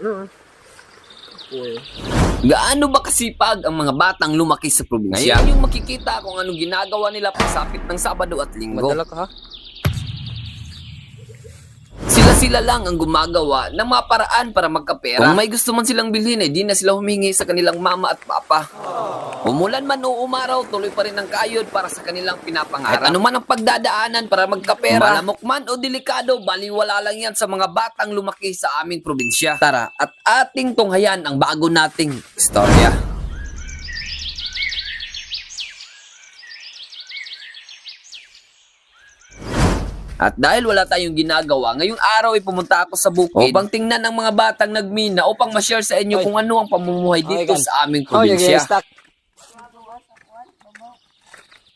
Oo. Uy. Gaano ba kasipag ang mga batang lumaki sa probinsya? Ngayon yung makikita kung anong ginagawa nila pagsapit ng Sabado at Linggo. Madala ka ha? Sila-sila lang ang gumagawa ng mga paraan para magkapera. Kung may gusto man silang bilhin, eh, di na sila humingi sa kanilang mama at papa. Umulan man o umaraw, tuloy pa rin ang kayod para sa kanilang pinapangarap. At ano man ang pagdadaanan para magkapera, malamok man o delikado, baliwala lang yan sa mga batang lumaki sa aming probinsya. Tara, at ating tunghayan ang bago nating istorya. At dahil wala tayong ginagawa, ngayong araw ay pumunta ako sa bukid upang tingnan ang mga batang nagmina upang ma-share sa inyo Oy. kung ano ang pamumuhay dito kan. sa aming probinsya. stack.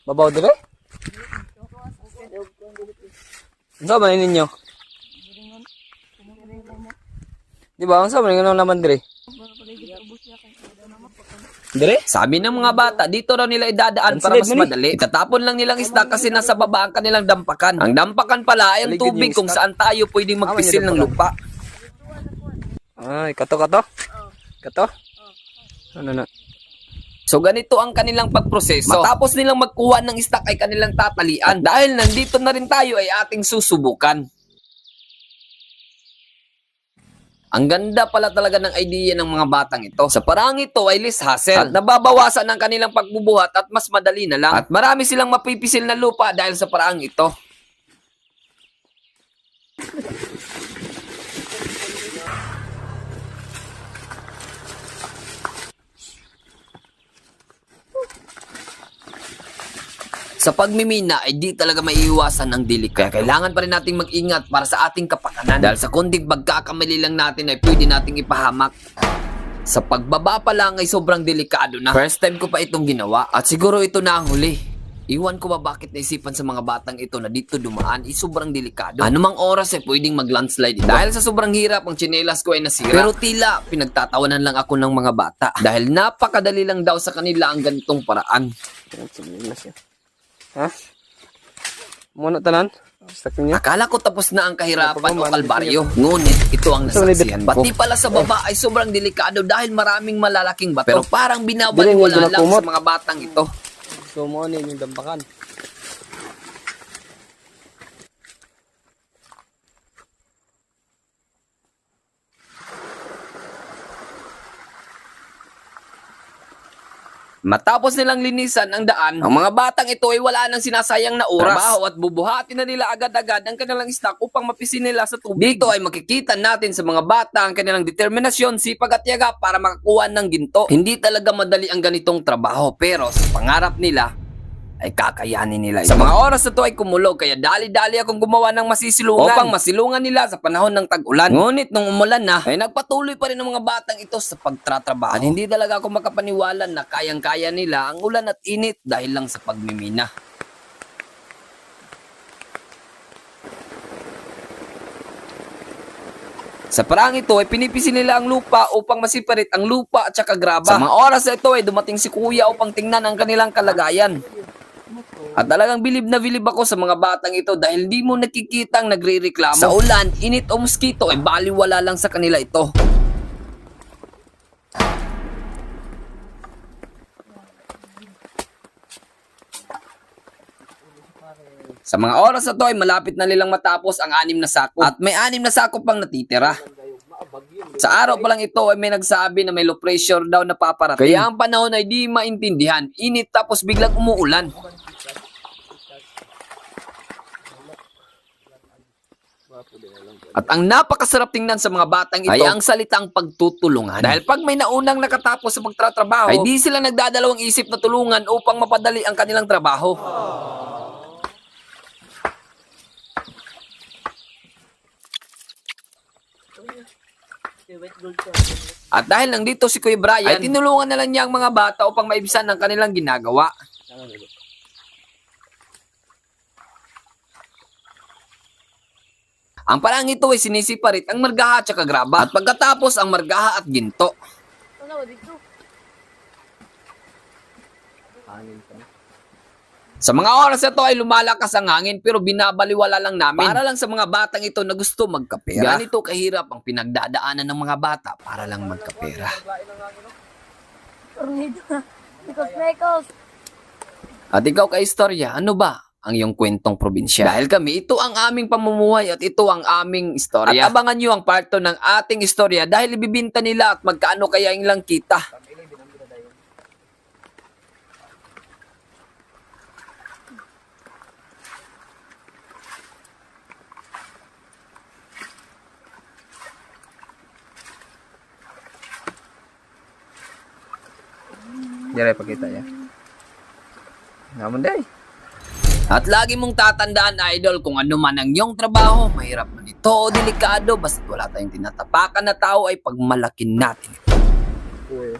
Babaw dire? Ano ba ninyo? Di ba? Ang sa mga naman dire? Dire? Sabi ng mga bata, dito raw nila idadaan para mas madali. Itatapon lang nilang isda kasi nasa baba ang kanilang dampakan. Ang dampakan pala ay ang tubig kung saan tayo pwedeng magpisil ng lupa. Ay, kato kato? Kato? Ano na? So ganito ang kanilang pagproseso. Matapos nilang magkuha ng stock ay kanilang tatalian. Dahil nandito na rin tayo ay ating susubukan. Ang ganda pala talaga ng idea ng mga batang ito. Sa parang ito ay less hassle. At nababawasan ang kanilang pagbubuhat at mas madali na lang. At marami silang mapipisil na lupa dahil sa parang ito. Sa pagmimina ay di talaga maiiwasan ang delikado. Kaya kailangan pa rin nating mag-ingat para sa ating kapakanan. Dahil sa kunting pagkakamali lang natin ay pwede nating ipahamak. Sa pagbaba pa lang ay sobrang delikado na. First time ko pa itong ginawa at siguro ito na ang huli. Iwan ko ba bakit naisipan sa mga batang ito na dito dumaan ay sobrang delikado. Anumang oras ay pwedeng mag-landslide ito. Dahil sa sobrang hirap, ang tsinelas ko ay nasira. Pero tila, pinagtatawanan lang ako ng mga bata. Dahil napakadali lang daw sa kanila ang ganitong paraan. Ha? Muna tanan? Akala ko tapos na ang kahirapan o kalbaryo. Ngunit ito ang nasaksihan. Pati pala sa baba ay sobrang delikado dahil maraming malalaking bato. Pero parang binabaliwala lang sa mga batang ito. So, mo yung dambakan? Matapos nilang linisan ang daan, ang mga batang ito ay wala nang sinasayang na oras. Trabaho at bubuhatin na nila agad-agad ang kanilang stock upang mapisin nila sa tubig. Dito ay makikita natin sa mga bata ang kanilang determinasyon, sipag at yaga para makakuha ng ginto. Hindi talaga madali ang ganitong trabaho pero sa pangarap nila, ay kakayanin nila ito. Sa mga oras na to ay kumulog kaya dali-dali akong gumawa ng masisilungan upang masilungan nila sa panahon ng tag-ulan. Ngunit nung umulan na, ay nagpatuloy pa rin ang mga batang ito sa pagtratrabaho. At hindi talaga ako makapaniwala na kayang-kaya nila ang ulan at init dahil lang sa pagmimina. Sa parang ito ay pinipisil nila ang lupa upang masiparit ang lupa at saka graba. Sa mga oras na ito ay dumating si kuya upang tingnan ang kanilang kalagayan. At talagang bilib na bilib ako sa mga batang ito dahil di mo nakikitang nagre-reklamo. Sa ulan, init o mosquito ay baliwala lang sa kanila ito. Sa mga oras na to ay malapit na nilang matapos ang anim na sako. At may anim na sako pang natitira. Sa araw pa lang ito ay may nagsabi na may low pressure daw na paparating. Kaya ang panahon ay di maintindihan. Init tapos biglang umuulan. At ang napakasarap tingnan sa mga batang ito ay ang salitang pagtutulungan. Dahil pag may naunang nakatapos sa pagtatrabaho, ay di sila nagdadalawang isip na tulungan upang mapadali ang kanilang trabaho. At dahil nandito si Kuya Brian, ay tinulungan na lang niya ang mga bata upang maibisan ang kanilang ginagawa. Ang parang ito ay sinisiparit ang margaha at saka graba. At pagkatapos ang margaha at ginto. Sa mga oras na to ay lumalakas ang hangin pero binabaliwala lang namin. Para lang sa mga batang ito na gusto magkapera. Ganito kahirap ang pinagdadaanan ng mga bata para lang magkapera. Tornado na. Mikos, Mikos. At ikaw ka istorya, ano ba ang iyong kwentong probinsya? Dahil kami, ito ang aming pamumuhay at ito ang aming istorya. At abangan nyo ang part 2 ng ating istorya dahil ibibinta nila at magkaano kaya yung lang kita. Dire pakita ya. Naman day. At lagi mong tatandaan, idol, kung ano man ang iyong trabaho, mahirap man ito o delikado, basta wala tayong tinatapakan na tao ay pagmalakin natin ito. Uy.